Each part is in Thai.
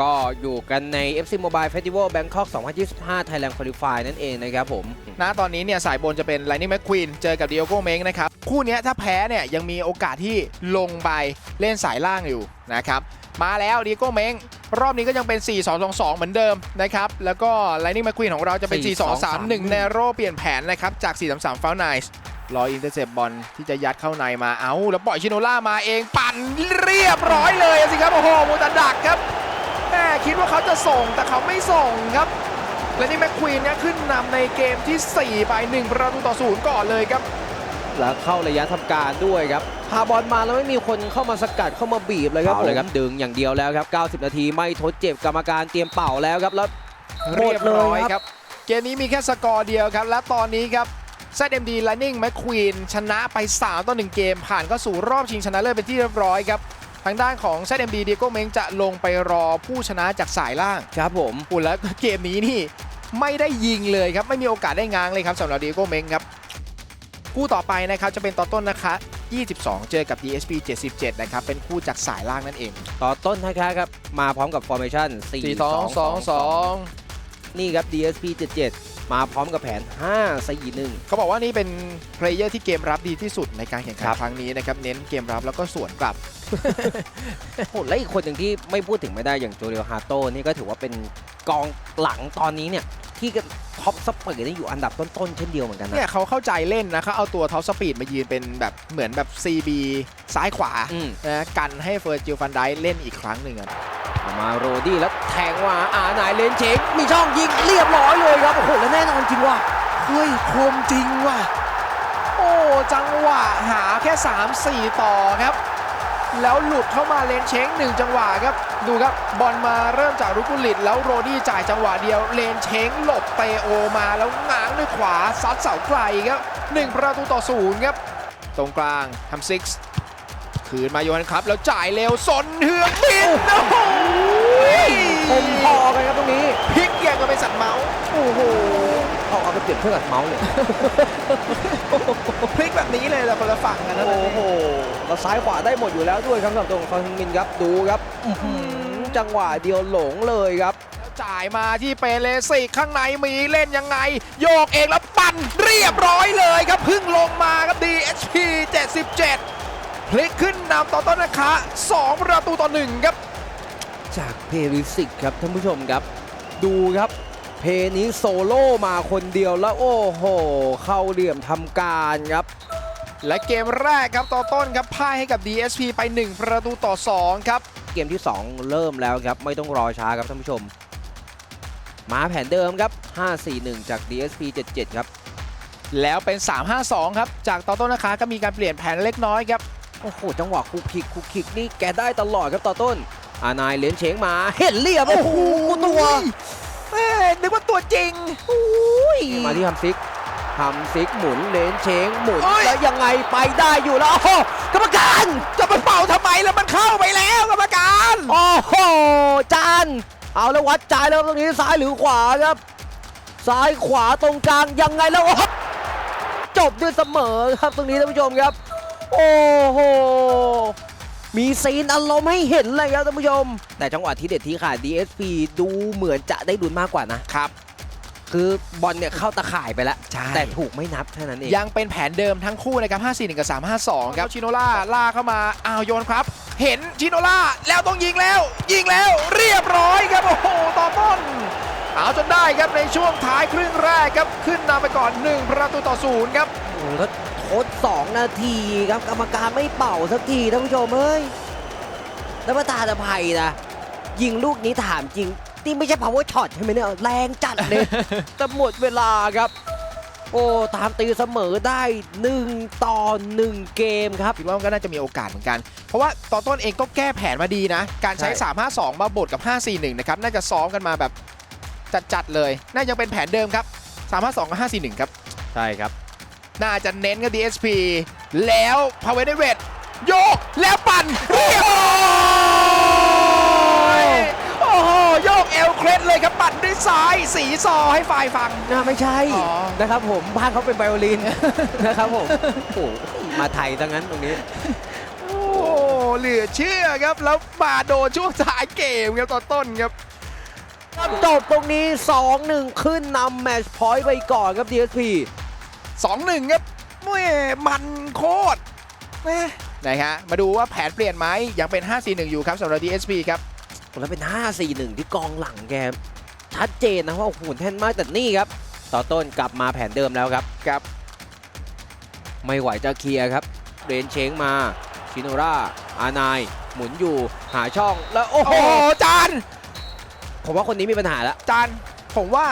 ก็อยู่กันใน FC Mobile Festival Bangkok 2025 Thailand Qualify นั่นเองนะครับผม ณตอนนี้เนี่ยสายบนจะเป็นไลนิ่งแมคควีนเจอกับดิโอโกเม้งนะครับ คู่เนี้ยถ้าแพ้เนี่ยยังมีโอกาสที่ลงไปเล่นสายล่างอยู่นะครับ มาแล้วดิโก้เม้งรอบนี้ก็ยังเป็น 4-2-2-2 เหมือนเดิมนะครับ แล้วก็ไลนิ่งแมคควีนของเราจะเป็น 4-2-3-1เนโรเปลี่ยนแผนนะครับ จาก 4-3-3ฟาวไนส์รออินเตอร์เซปบอลที่จะยัดเข้าในมา เอาแล้วปล่อยชิโนล่ามาเองปั่นเรียบร้อยเลยสิครับ โอ้โหมูตาดักครับ คิดว่าเขาจะส่งแต่เขาไม่ส่งครับ และนี่แม็กควีนเนี่ยขึ้นนำในเกมที่ 4 ไป 1 ประตูต่อศูนย์ก่อนเลยครับ แล้วเข้าระยะทำการด้วยครับพาบอลมาแล้วไม่มีคนเข้ามาสกัดเข้ามาบีบเลยครับเอาเลยผมดึงอย่างเดียวแล้วครับ 90 นาทีไม่ทดเจ็บกรรมการเตรียมเป่าแล้วครับแล้วหมเรีดยบเลยร้อยครับครับ เกมนี้มีแค่สกอร์เดียวครับ และตอนนี้ครับ ZMD Lightning McQueen ชนะไป 3 ต่อ 1 เกม ผ่านเข้าสู่รอบชิงชนะเลิศเป็นที่เรียบร้อยครับ ทางด้านของ ZMD เดียโกเมงจะลงไปรอผู้ชนะจากสายล่างครับผมอุ่นแล้วเกมนี้นี่ไม่ได้ยิงเลยครับ ไม่มีโอกาสได้ง้างเลยครับสำหรับเดียโกเมงครับคู่ต่อไปนะครับจะเป็นตอนต้นนะคะ22 เจอกับ DSP 77 นะครับ เป็นคู่จากสายล่างนั่นเอง ต่อต้นนะครับครับ มาพร้อมกับ formation 4 2 2 4-2-2-2 นี่ครับ DSP 77 มาพร้อมกับแผน 5 4 1 เขาบอกว่านี่เป็นเพลเยอร์ที่เกมรับดีที่สุดในการแข่งขัครันบครั้งนี้นะครับ เน้นเกมรับแล้วก็สวนกลับโอ้และอีกคนหนึ่งที่ไม่พูดถึงไม่ได้อย่างโจเรียลฮาโต้นี่ก็ถือว่าเป็นกองหลังตอนนี้เนี่ย ที่ท็อปสเปอร์นี่อยู่อันดับต้นๆเช่นเดียวเหมือนกันนะเนี่ยเขาเข้าใจเล่นนะเขาเอาตัวท็อปสปีดมายืนเป็นแบบเหมือนแบบ CB ซ้ายขวาอืมนะกันให้เฟอร์จิลฟันไดเล่นอีกครั้งหนึ่งอะมาโรดี้แล้วแทงว่าอานายเลนเชงมีช่องยิงเรียบร้อยเลยครับโอ้โหแล้วแน่นอนจริงว่ะเฮ้ยคมจริงว่ะโอ้จังหวะหาแค่ 3-4 ต่อครับ แล้วหลุดเข้ามาเลนเช้งหนึ่งจังหวะครับ ดูครับบอลมาเริ่มจากรุกุลิต แล้วโรดี้จ่ายจังหวะเดียว เลนเช้งหลบเตโอมาแล้วง้างด้วยขวาซัดเสาไกลครับหนึ่งประตูต่อศูนย์ครับ ตรงกลางทำซิกซ์คืนมาโยนครับ แล้วจ่ายเร็วสนเฮืองบินโอ้โหผมพอกันครับตรงนี้พลิ กอย่างกับเป็นสัตว์เมาส์โอ้โหเอาเอาไปเปรียบเทียบกับเมาส์เลย พลิกแบบนี้เลยแต่คนละฝั่งกันนะโอ้โหเราซ้ายขวาได้หมดอยู่แล้วด้วยครับสำหรับตรงคอนมินครับดูครับอื้อหือจังหวะเดียวหลงเลยครับ จ่ายมาที่เปเลสิกข้างในมีเล่นยังไง โยกเองแล้วปั่นเรียบร้อยเลยครับเพึ่งลงมาครับ DHP 77 พลิกขึ้นนำต่อต้นนะคะ 2 ประตูต่อ1ครับ จากเพริสิกครับท่านผู้ชมครับ ดูครับ เพลนี้โซโล่มาคนเดียวแล้วโอ้โห เข้าเหลี่ยมทำการครับและเกมแรกครับต่อต้นครับพ่ายให้กับ DSP ไป 1 ประตูต่อ 2 ครับ เกมที่ 2 เริ่มแล้วครับ ไม่ต้องรอช้าครับท่านผู้ชม มาแผนเดิมครับ 5-4-1 จาก DSP 77 ครับ แล้วเป็น 3-5-2 ครับ จากต่อต้นนะคะก็มีการเปลี่ยนแผนเล็กน้อยครับ โอ้โห จังหวะคุกคิกคุกคิกนี่แกได้ตลอดครับต่อต้น อานายเลนเชงมาเห็นเรียบโอ้โหตัวแม่นึกว่าตัวจริงมาที่ทำซิกทำซิกหมุนเลนเชงหมุนเอ้ย แล้วยังไงไปได้อยู่แล้วโอ้โหกรรมการจะไปเป่าทำไมแล้วมันเข้าไปแล้วกรรมการ โอ้โหจานเอาแล้ววัดจ่ายแล้วตรงนี้ซ้ายหรือขวาครับ ซ้ายขวาตรงกลางยังไงแล้วโอ้โหจบด้วยเสมอครับตรงนี้ท่านผู้ชมครับ โอ้โห มีซีนอารมณ์ให้เห็นเลยครับท่านผู้ชม แต่จังหวะที่เด็ดที่ขาด DSP ดูเหมือนจะได้ดุลมากกว่านะครับ คือบอลเนี่ยเข้าตะข่ายไปแล้ว ใช่ แต่ถูกไม่นับแค่นั้นเอง ยังเป็นแผนเดิมทั้งคู่นะครับ 541 กับ 352 ครับ ชิโนล่าล่าเข้ามา อ้าวโยนครับ เห็นชิโนล่าแล้วต้องยิงแล้ว ยิงแล้วเรียบร้อยครับ โอ้โห ต่อต้น เอาจนได้ครับในช่วงท้ายครึ่งแรกครับ ขึ้นนำไปก่อน 1 ประตูต่อศูนย์ครับ โอ้โหแล้ว ทด2 นาทีครับกรรมการไม่เป่าสักทีท่านผู้ชมเฮ้ยแล้วประธานอภัยนะยิงลูกนี้ถามจริงนี่ไม่ใช่ power shot ใช่ไหมเนี่ยแรงจัดเลยแต่หมดเวลาครับ โอ้ตามตีเสมอได้ 1 ต่อ 1 เกมครับ คิดว่ามันก็น่าจะมีโอกาสเหมือนกัน เพราะว่าต่อต้นเองก็แก้แผนมาดีนะ การใช้ ใช่ 352 มาบดกับ 541 นะครับ น่าจะซ้อมกันมาแบบจัดๆเลย น่าจะเป็นแผนเดิมครับ 352 กับ 541 ครับ ใช่ครับ น่าจะเน้นกับ DSP แล้วพาเวเนเวตโยกแล้วปั่นเรียบร้อยโอ้โหโยกเอวเคล็ดเลยครับปั่นด้วยซ้ายสีซอให้ฝ่ายฟัง น่าไม่ใช่อ๋อ นะครับผมบ้านเขาเป็นไบโอลิน นะครับผมโอ้โหมาไทยดังนั้นตรงนี้ โอ้เหลือเชื่อครับแล้วมาโดนช่วงท้ายเกมครับตอนต้นครับครับ จบตรงนี้ 2-1 ขึ้นนำแมตช์พอยต์ไปก่อนครับ DSP 2-1 ครับแม่มันโคตรแม่นะฮะมาดูว่าแผนเปลี่ยนไหมยังเป็น 5-4-1 อยู่ครับสำหรับ DSP ครับแล้วเป็น 5-4-1 ที่กองหลังแกชัดเจนนะว่าโอ้โหแท่นมากแต่นี่ครับ ต่อต้นกลับมาแผนเดิมแล้วครับครับ ไม่ไหวจะเคลียร์ครับเรนเชงมาชิโนราอานาย หมุนอยู่หาช่องแล้วโอ้โอ้โหโหจาน ผมว่าคนนี้มีปัญหาแล้วจาน ผมว่า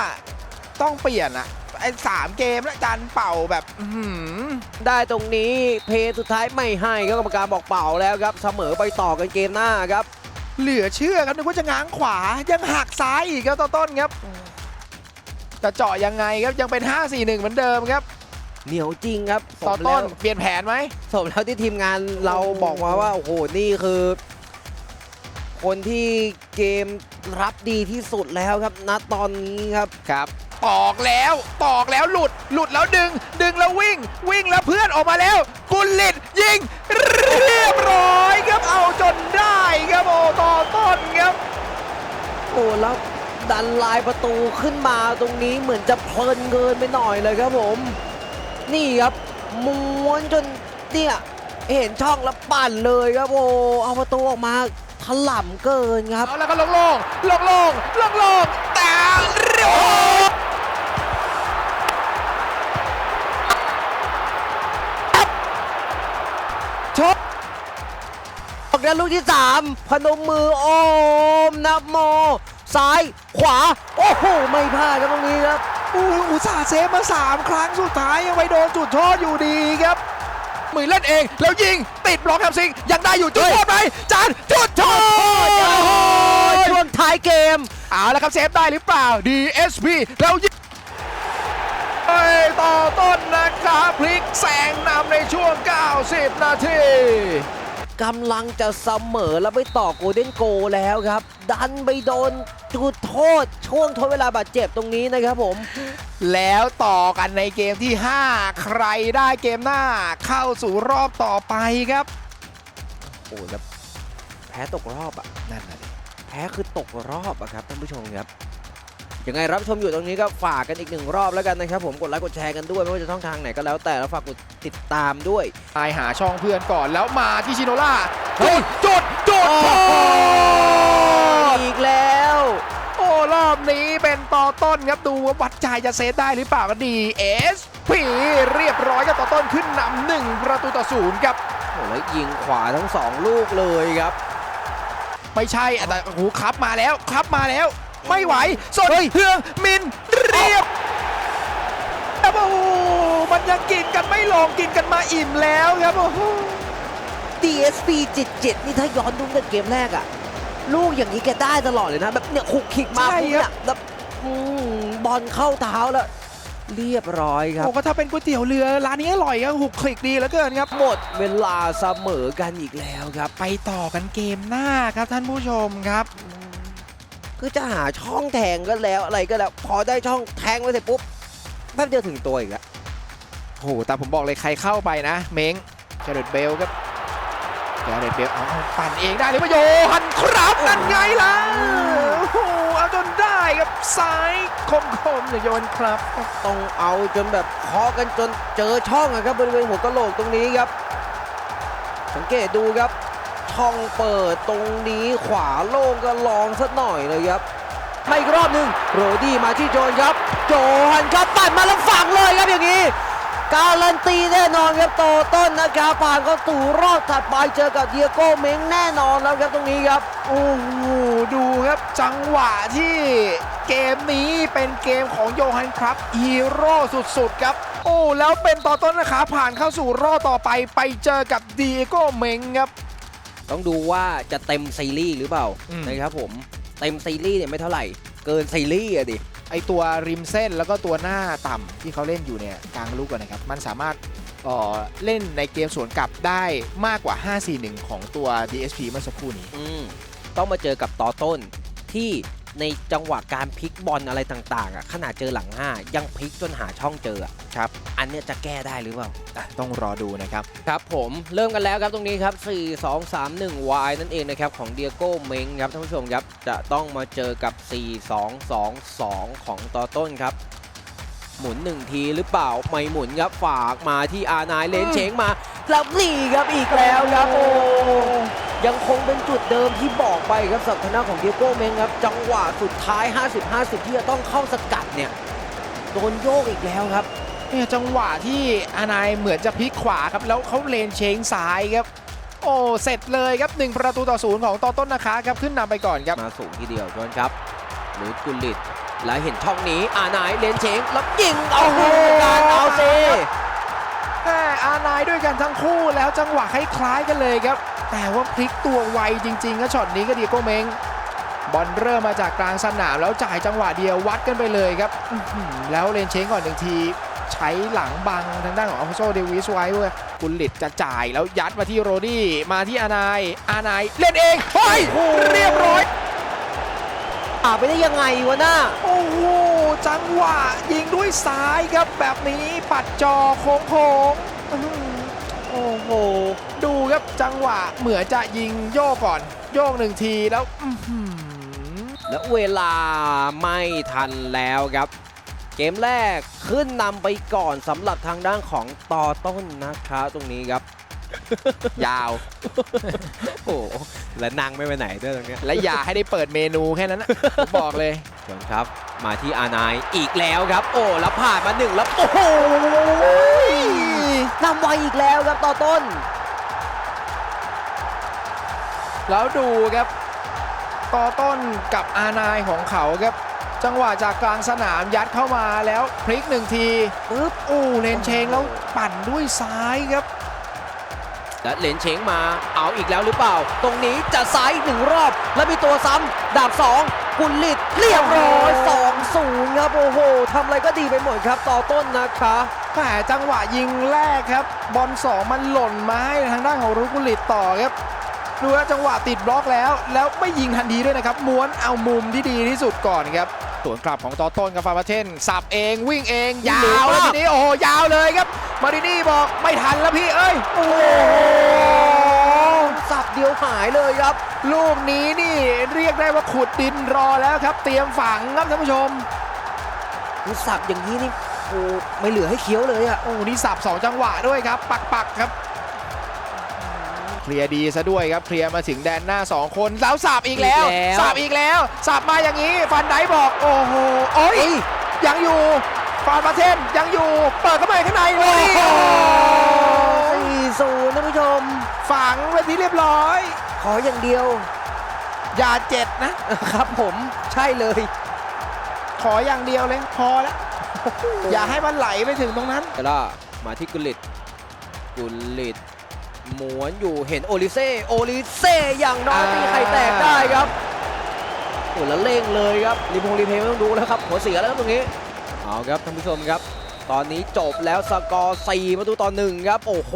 ต้องเปลี่ยนอะ ไอ้สามเกมแล้วจานเป่าแบบอื้อหือได้ตรงนี้เพย์สุดท้ายไม่ให้ครับกรรมการบอกเป่าแล้วครับเสมอไปต่อกันเกมหน้าครับเหลือเชื่อครับนึกว่าจะง้างขวายังหักซ้ายอีกครับตอนต้นครับจะเจาะยังไงครับยังเป็น 5-4-1 เหมือนเดิมครับเหนียวจริงครับสตอมนแล้ต้วนเปลี่ยนแผนไหม สมแล้วที่ทีมงานเราบอกมาว่าโอ้โหนี่คือ คนที่เกม รับดีที่สุดแล้วครับณตอนนี้ครับ ครับ ตอกแล้วตอกแล้วหลุด หลุดแล้วดึง ดึงแล้ววิ่ง วิ่งแล้วเพื่อนออกมาแล้ว กุลลิตยิง เรียบร้อยครับเอาจนได้ครับโอ้ต่อต้นครับโอ้แล้วดันลายประตูขึ้นมาตรงนี้เหมือนจะเพลินเกินไปหน่อยเลยครับผม นี่ครับม้วนจนเนี่ยเห็นช่องแล้วปั่นเลยครับโอ้เอาประตูออกมา ถล่ำเกินครับ เอาแล้วก็ลงลงลงลงลงลงแต่เร็วชกออกด้านลูกที่3พนมมือโอมนับโม ซ้ายขวา โอ้โห ไม่พลาดครับตรงนี้ครับอู้หูอุตส่าห์เซฟมา 3 ครั้งสุดท้ายยังไปโดนจุดโทษอยู่ดีครับ มือเล่นเอง แล้วยิงติดบล็อกแฮมซิงยังได้อยู่จุดโทษไหมจานจุดโทษโอ้โหช่วงท้ายเกม เอาแล้วครับเซฟได้หรือเปล่า DSP แล้วยิงเอ้ยต่อต้นนะครับพลิกแซงนำในช่วง 90 นาที กำลังจะเสมอแล้วไปต่อโกลเด้นโกลแล้วครับ ดันไปโดนจุดโทษช่วงทดเวลาบาดเจ็บตรงนี้นะครับผม แล้วต่อกันในเกมที่ 5 ใครได้เกมหน้าเข้าสู่รอบต่อไปครับ โอ้แล้วแพ้ตกรอบอะนั่นน่ะดิแพ้คือตกรอบอะครับท่านผู้ชมครับ ยังไงรับชมอยู่ตรงนี้ก็ฝากกันอีกหนึ่งรอบแล้วกันนะครับผมกดไลค์กดแชร์กันด้วยไม่ว่าจะช่องทางไหนก็แล้วแต่แล้วฝากกดติดตามด้วย ตายหาช่องเพื่อนก่อนแล้วมาที่ชิโนล่าเฮ้จุย ดจุดจุดโทษอีกแล้ว โอ้รอบนี้เป็นต่อต้นครับดูว่าวัดใจจะเซฟได้หรือเปล่าก็ดีเอสพีเรียบร้อยกับต่อต้นขึ้นนำหนึ่งประตูต่อศูนย์ครับ โอ้แล้วยิงขวาทั้งสองลูกเลยครับ ไม่ใช่อะแต่โอ้โหครับมาแล้วครับมาแล้ว ไม่ไหวสดเฮ้ยเฮืองมินเรียบโอ้โหมันยังกินกันไม่ลงกินกันมาอิ่มแล้วครับโอ้โห DSP 77 นี่ถ้าย้อนดูในเกมแรกอะลูกอย่างนี้แกได้ตลอดเลยนะ แบบเนี่ยคุกคิกมาปุ๊บเนี่ยแบบอืมบอลเข้าเท้าแล้ว เรียบร้อยครับ โอ้ก็ถ้าเป็นก๋วยเตี๋ยวเรือร้านนี้อร่อยครับหุกคลิกดีเหลือเกินครับ หมดเวลาเสมอกันอีกแล้วครับ ไปต่อกันเกมหน้าครับท่านผู้ชมครับ คือจะหาช่องแทงก็แล้วอะไรก็แล้ว พอได้ช่องแทงไว้เสร็จปุ๊บแป๊บเดียวถึงตัวอีกแล้วโอ้โหแต่ผมบอกเลยใครเข้าไปนะ เม้งเจเดตเบลครับเจเดตเบลเอาเอาปั่นเองได้หรือเปล่าโยฮันครับนั่นไงล่ะโอ้โหเอาจนได้ครับซ้ายคมคมๆเนี่ยโยนครับต้องเอาจนแบบเคาะกันจนเจอช่องอะครับบริเวณหัวกะโหลกตรงนี้ครับ สังเกตดูครับ ช่องเปิดตรงนี้ขวาโล่งก็ลองสักหน่อยเลยครับมาอีกรอบหนึ่งโรดี้มาที่โจนครับ โจฮันครับปั่นมาแล้วฝังเลยครับอย่างนี้ การันตีแน่นอนครับโตต้นนะครับผ่านเข้าสู่รอบถัดไปเจอกับเดียโก้เม้งแน่นอนแล้วครับตรงนี้ครับ โอ้โหดูครับจังหวะที่เกมนี้เป็นเกมของโยฮันครับฮีโร่สุดๆครับ โอ้แล้วเป็นต่อต้นนะครับผ่านเข้าสู่รอบต่อไปไปเจอกับดีโก้เมงครับ ต้องดูว่าจะเต็มซีรีส์หรือเปล่าอืม นะครับผมเต็มซีรีส์เนี่ยไม่เท่าไหร่ เกินซีรีส์อะดิ ไอตัวริมเส้นแล้วก็ตัวหน้าต่ำที่เขาเล่นอยู่เนี่ยกลางลูกกันนะครับ มันสามารถเอ่อเล่นในเกมสวนกลับได้มากกว่า 5-4-1 ของตัว DSP เมื่อสักครู่นี้ อืมต้องมาเจอกับต่อต้นที่ ในจังหวะการพลิกบอลอะไรต่างๆอะขนาดเจอหลังห้ายังพลิกจนหาช่องเจออะครับ อันเนี้ยจะแก้ได้หรือเปล่าอะต้องรอดูนะครับ ครับผมเริ่มกันแล้วครับตรงนี้ครับ 4 2 3 1 Y นั่นเองนะครับ ของเดียโก้เมงครับท่านผู้ชมครับ จะต้องมาเจอกับ 4 2 2 2 ของต่อต้นครับ หมุน1ทีหรือเปล่า ไม่หมุนครับฝากมาที่อานายเลนเชงมา แล้วนี่ครับอีกแล้วครับโอ้ ยังคงเป็นจุดเดิมที่บอกไปครับสัปดาห์ของเดียโก้เมงครับ จังหวะสุดท้าย 50-50 ที่จะต้องเข้าสกัดเนี่ยโดนโยกอีกแล้วครับเนี่ยจังหวะที่อานายเหมือนจะพลิกขวาครับแล้วเขาเลนเชงซ้ายครับ โอ้เสร็จเลยครับ 1 ประตูต่อศูนย์ของต่อต้นนะคะครับขึ้นนำไปก่อนครับมาสูงทีเดียวจนครับหรือกุลิตแล้วเห็นช่องนี้อานายเลนเชงแล้วยิงเอาโหการเอาเซแม่ อานายด้วยกันทั้งคู่แล้วจังหวะคล้ายๆกันเลยครับ แต่ว่าพลิกตัวไวจริงๆก็ช็อตนี้ก็เดียโก้เมงบอลเริ่มมาจากกลางสนามแล้วจ่ายจังหวะเดียววัดกันไปเลยครับอื้อหือแล้วเลนเชงก่อนหนึ่งทีใช้หลังบังทางด้านของอัลฟาโซเดวิสไว้เว้ยกุลลิตจะจ่ายแล้วยัดมาที่โรดี้มาที่อานายอานายเล่นเองเฮ้ยเรียบร้อยอ่าไปได้ยังไงวะน่าโอ้โหจังหวะยิงด้วยซ้ายครับแบบนี้ปัดจอโค้ง โค้งๆอื้อหือโอ้โห ดูครับจังหวะเหมือนจะยิงโยกก่อน โยกหนึ่งทีแล้วอื้อหือแล้วเวลาไม่ทันแล้วครับ เกมแรกขึ้นนำไปก่อนสำหรับทางด้านของต่อต้นนะครับตรงนี้ครับ ยาว โอ้โหและนางไม่ไปไหนด้วยตรงเนี้ยและอย่าให้ได้เปิดเมนูแค่นั้นนะผมบอกเลยเชิญครับ มาที่อานายอีกแล้วครับ โอ้แล้วผ่านมาหนึ่งแล้ว โอ้โห นำไวอีกแล้วครับต่อต้น แล้วดูครับ ต่อต้นกับอานายของเขาครับ จังหวะจากกลางสนามยัดเข้ามาแล้วพลิกหนึ่งทีปึ๊บโอ้เลนเชงแล้วปั่นด้วยซ้ายครับและเหรนเชงมาเอาอีกแล้วหรือเปล่า ตรงนี้จะซ้ายอีกหนึ่งรอบ แล้วมีตัวซ้ำดาบสองกุลลิตเรียบร้อยสองศูนย์ครับโอ้โหทำอะไรก็ดีไปหมดครับต่อต้นนะคะ แหมจังหวะยิงแรกครับ บอลสองมันหล่นมาให้ทางด้านของรุกุลิตต่อครับดูว่าจังหวะติดบล็อกแล้ว แล้วไม่ยิงทันทีด้วยนะครับ ม้วนเอามุมที่ดีที่สุดก่อนครับสวนกลับของตอต้นกับฟาบาเทนสับเองวิ่งเองยาวแล้วทีนี้โอ้โหยาวเลยครับ มารินี่บอกไม่ทันแล้วพี่เอ้ยโอ้โหสับเดียวหายเลยครับ ลูกนี้นี่เรียกได้ว่าขุดดินรอแล้วครับ เตรียมฝังครับท่านผู้ชมคือสับอย่างนี้นี่ โอ้ไม่เหลือให้เคี้ยวเลยอะโอ้นี่สับสองจังหวะด้วยครับ ปักปักๆครับเคลียร์ดีซะด้วยครับเคลียร์มาถึงแดนหน้า 2 คนแล้วสับอีกแล้วสับอีกแล้วสับมาอย่างนี้ ฟันไดบอกโอ้โหโอ้ยเอ้ยยังอยู่ฟานประเทศยังอยู่ เปิดเข้าไปข้างในเลโอ้ยโหสี่ศูนย์ท่านผู้ชม ฝังเป็นที่เรียบร้อย ขออย่างเดียว อย่าเจ็ดนะครับผมใช่เลย ขออย่างเดียวเลย พอแล้ว อย่าให้มันไหลไปถึงตรงนั้นแต่ละมาที่กุลิตกุลิตหมวนอยู่เห็นโอลิเซ่โอลิเซ่อย่างน้อยอ่าตีไข่แตกได้ครับโอ้แล้วเร่งเลยครับรีพงรีเพย์ไม่ต้องดูแล้วครับหัวเสียแล้วครับตรงนี้เอาครับท่านผู้ชมครับ ตอนนี้จบแล้วสกอร์4ประตูต่อหนึ่งครับ โอ้โห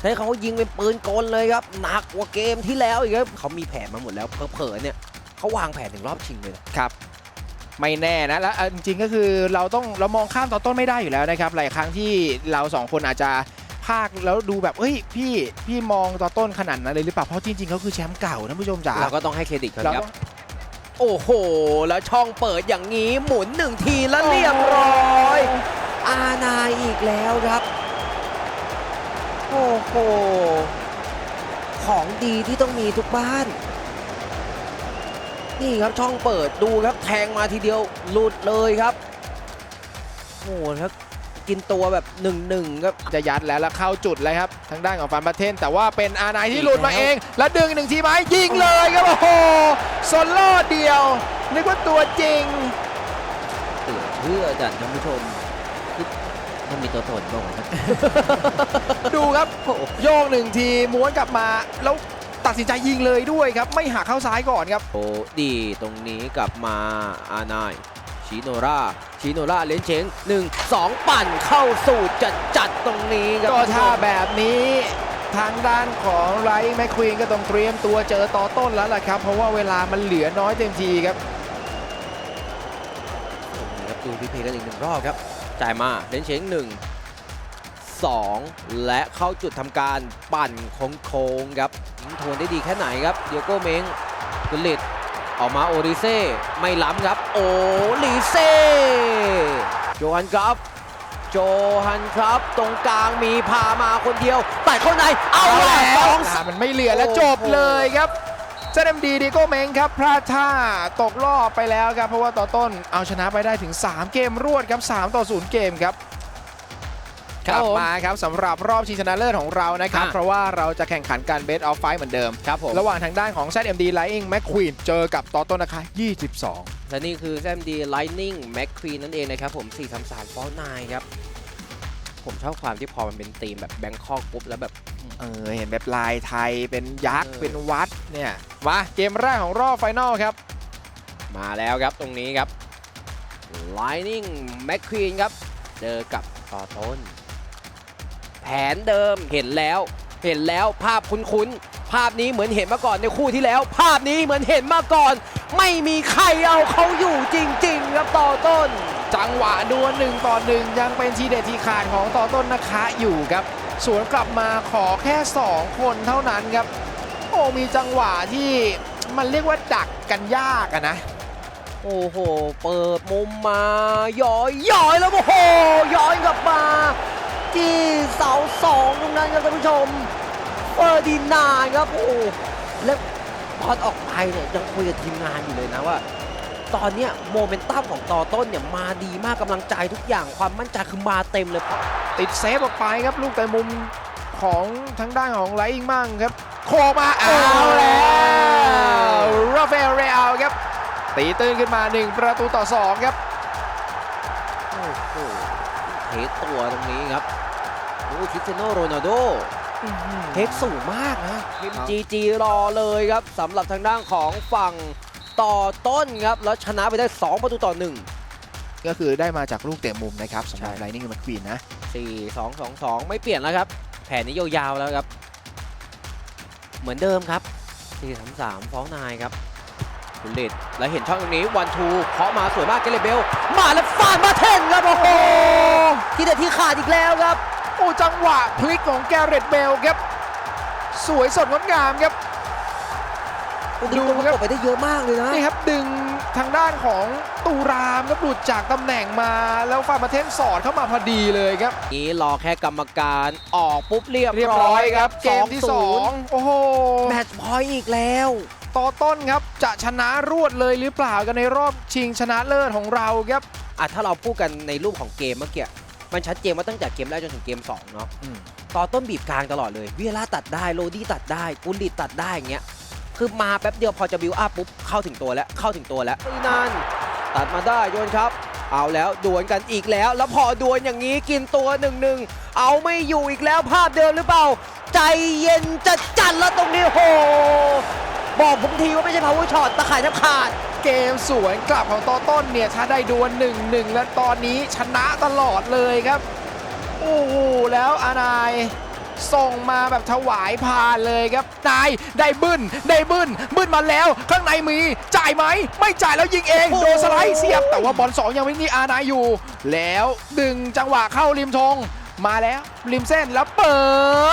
ใช้เขายิงเป็นปืนกลเลยครับหนักกว่าเกมที่แล้วอีกครับเขามีแผนมาหมดแล้วเผลอๆเนี่ยเขาวางแผนถึงรอบชิงเลยนะครับ ไม่แน่นะแล้วอะจริงๆก็คือเราต้องเรามองข้ามตอนต้นไม่ได้อยู่แล้วนะครับหลายครั้งที่เราสองคนอาจจะภาคแล้วดูแบบเอ้ยพี่พี่มองตอนต้นขนาดนั้นเลยหรือเปล่าเพราะจริงๆเขาคือแชมป์เก่าท่านผู้ชมจ๋าเราก็ต้องให้เครดิตเขาเราครับต้องโอ้โห แล้วช่องเปิดอย่างนี้หมุนหนึ่งทีแล้วเรียบร้อย อานายอีกแล้วครับ โอ้โห ของดีที่ต้องมีทุกบ้าน นี่ครับช่องเปิดดูครับแทงมาทีเดียวหลุดเลยครับโอ้โหครับกินตัวแบบหนึ่งหนึ่งครับจะยัดแล้วแล้วเข้าจุดเลยครับทางด้านของฟานประเทนแต่ว่าเป็นอานายที่อีกหลุดมาแล้วเอง แล้วดึงหนึ่งทีไหมยิงเลยครับโอ้โหโซโล่เดียวนึกว่าตัวจริงเตือเชื่อจัดท่านผู้ชมคือมันมีตัวตนบ้างไหมครับดูครับโอ้โหโยกหนึ่งทีม้วนกลับมาแล้ว ตัดสินใจยิงเลยด้วยครับ ไม่หักเข้าซ้ายก่อนครับ โอ้ดีตรงนี้กลับมาอานายชิโนราชิโนราเลนเชงหนึ่งสองปั่นเข้าสู่จัดจัดตรงนี้ครับก็ถ้าแบบนี้ทางด้านของไรท์แมคควีนก็ต้องเตรียมตัวเจอต่อต้นแล้วล่ะครับ เพราะว่าเวลามันเหลือน้อยเต็มทีครับดูรีเพลย์กันอีกหนึ่งรอบครับ จ่ายมาเลนเชงหนึ่งสองและเข้าจุดทำการปั่นโค้งๆครับ ทวนได้ดีแค่ไหนครับเดียโก้เมงกุลิตออกมาโอริเซ่ไม่ล้ำครับ โอริเซ่โจฮันครับ โจฮันครับ ตรงกลางมีพามาคนเดียวแต่เข้าในเอาเอาแล้แล้ววอ่ามันไม่เหลือแล้วโอ้โหจบเลยครับเซนมดีดีโก้เมงครับพลาดท่าตกรอบไปแล้วครับ เพราะว่าต่อต้นเอาชนะไปได้ถึง 3 เกมรวดครับ 3 ต่อ 0 เกมครับ กลับมาครับสำหรับรอบชิงชนะเลิศของเรานะครับ อะเพราะว่าเราจะแข่งขันกันเบสออฟไฟเหมือนเดิม ครับผม ระหว่างทางด้านของ ZMD Lightning McQueen เจอกับต่อต้นนะคะ 22 และนี่คือแซมดีไลนิ่งแม็กควีนนั่นเองนะครับผม 433ฟอลนายครับ ผมชอบความที่พอมันเป็นธีมแบบแบงคอกปุ๊บแล้วแบบ เออเห็นแบบลายไทยเป็นยักษ์ เออ เป็นวัดเนี่ย มา เกมแรกของรอบไฟนอลครับ มาแล้วครับตรงนี้ครับ Lightning McQueen ครับ เจอกับต่อต้นแผนเดิมเห็นแล้ว เห็นแล้วภาพคุ้นๆ ภาพนี้เหมือนเห็นมาก่อนในคู่ที่แล้ว ภาพนี้เหมือนเห็นมาก่อน ไม่มีใครเอาเขาอยู่จริง ๆ ครับต่อต้น จังหวะดวลหนึ่งต่อหนึ่งยังเป็นทีเด็ดทีขาดของต่อต้นนะคะอยู่ครับ สวนกลับมาขอแค่ 2 คนเท่านั้นครับ โอ้มีจังหวะที่มันเรียกว่าดักกันยากอะนะโอ้โห เปิดมุมมาย้อยย้อยแล้วโอ้โหย้อนกลับมา ที่เสาสองตรงนั้นครับท่านผู้ชมเฟอร์ดินานด์ครับโอ้โหแล้วตอนออกไปเนี่ยยังคุยกับทีมงานอยู่เลยนะว่า ตอนเนี้ยโมเมนตัมของต่อต้นเนี่ยมาดีมากกำลังใจทุกอย่างความมั่นใจคือมาเต็มเลยติดเซฟออกไปครับลูกแต่มุมของทางด้านของไลอิงมั่งครับ โคมาเอาแล้วราฟาเอลเรอัลครับตีตื้นขึ้นมา 1 ประตูต่อ 2 ครับโอ้โห เทคตัวตรงนี้ครับโอ้คริสเตียโนโรนัลโดเทคสูงมากนะพิมครับจีจีรอเลยครับสำหรับทางด้านของฝั่งต่อต้นครับ แล้วชนะไปได้ 2 ประตูต่อ 1 ก็คือได้มาจากลูกเตะมุมนะครับสำหรับใช่ไลนิ่งแมคควีนนะ 4 2 2 2 ไม่เปลี่ยนแล้วครับ แผนนี้ยาวๆแล้วครับ เหมือนเดิมครับ 4 3 3 ฟ้องนายครับ บุลเลตแล้วเห็นช่องตรงนี้วันทูเคาะมาสวยมากเกเรเบล มาแล้วฟาดมาเท่นครับโอ้โหที่เด็ดที่ขาดอีกแล้วครับ โอ้จังหวะพลิกของแกเรตเบลครับ สวยสดงดงามครับดูครับกดไปได้เยอะมากเลยนะนี่ครับดึงทางด้านของตูรามครับหลุดจากตำแหน่งมาแล้วฟามาเทนสอดเข้ามาพอดีเลยครับนี้รอแค่กรรมการออกปุ๊บเรียบเรียบร้อยครับเกมที่2โอ้โหแมตช์พอยต์อีกแล้ว ต่อต้นครับ จะชนะรวดเลยหรือเปล่ากันในรอบชิงชนะเลิศของเราครับ อะถ้าเราพูดกันในรูปของเกมเมื่อกี้มันชัดเจนว่าตั้งแต่เกมแรกจนถึงเกม2เนาะอืม ต่อต้นบีบกลางตลอดเลยเวียร่าตัดได้โรดี้ตัดได้กุลดิตตัดได้อย่างเงี้ยคือมาแป๊บเดียวพอจะบิวอัพปุ๊บเข้าถึงตัวแล้วเข้าถึงตัวแล้วนี่นั่นตัดมาได้โยนครับ เอาแล้วดวลกันอีกแล้ว แล้วพอดวลอย่างนี้กินตัวหนึ่งหนึ่งเอาไม่อยู่อีกแล้วภาพเดิมหรือเปล่า ใจเย็นจะจัดแล้วตรงนี้โห บอกผมทีว่าไม่ใช่ power shot ตะข่ายแทบขาด เกมสวนกลับของต่อต้นเนี่ยถ้าได้ดวล1 1และตอนนี้ชนะตลอดเลยครับโอ้โหแล้วอานายส่งมาแบบถวายพานเลยครับนายได้บึ้นได้บึ้นบึ้นมาแล้ว ข้างในมีจ่ายไหม ไม่จ่ายแล้วยิงเองโอ้โหโดนสไลด์เสียบ แต่ว่าบอลสองยังไม่มีอานายอยู่ แล้วดึงจังหวะเข้าริมธงมาแล้วริมเส้นแล้วเปิ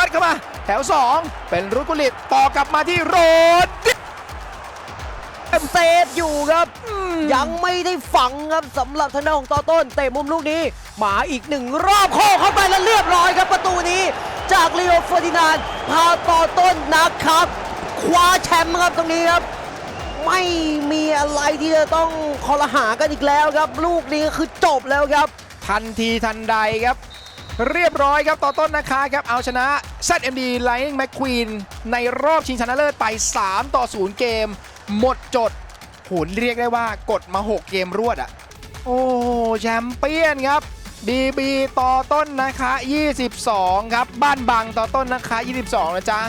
ดเข้ามา แถว 2 เป็นรุกุลิตต่อกลับมาที่โรด เซฟอยู่ครับยังไม่ได้ฝังครับสำหรับทางด้านของต่อต้นเตะมุมลูกนี้ หมาอีกหนึ่งรอบโค้งเข้าไปแล้วเรียบร้อยครับประตูนี้ จากลีโอเฟอร์ดินานด์พาต่อต้นนะครับ คว้าแชมป์ครับตรงนี้ครับ ไม่มีอะไรที่จะต้องคอรหากันอีกแล้วครับ ลูกนี้คือจบแล้วครับ ทันทีทันใดครับ เรียบร้อยครับต่อต้นนะคะครับเอาชนะ ZMD Lightning McQueen ในรอบชิงชนะเลิศไป 3 ต่อ 0 เกม หมดจดหุนเรียกได้ว่ากดมา 6 เกมรวดอะ โอ้แชมเปี้ยนครับ BB ต่อต้นนะคะ 22 ครับ บ้านบางต่อต้นนะคะ 22 นะจ๊ะ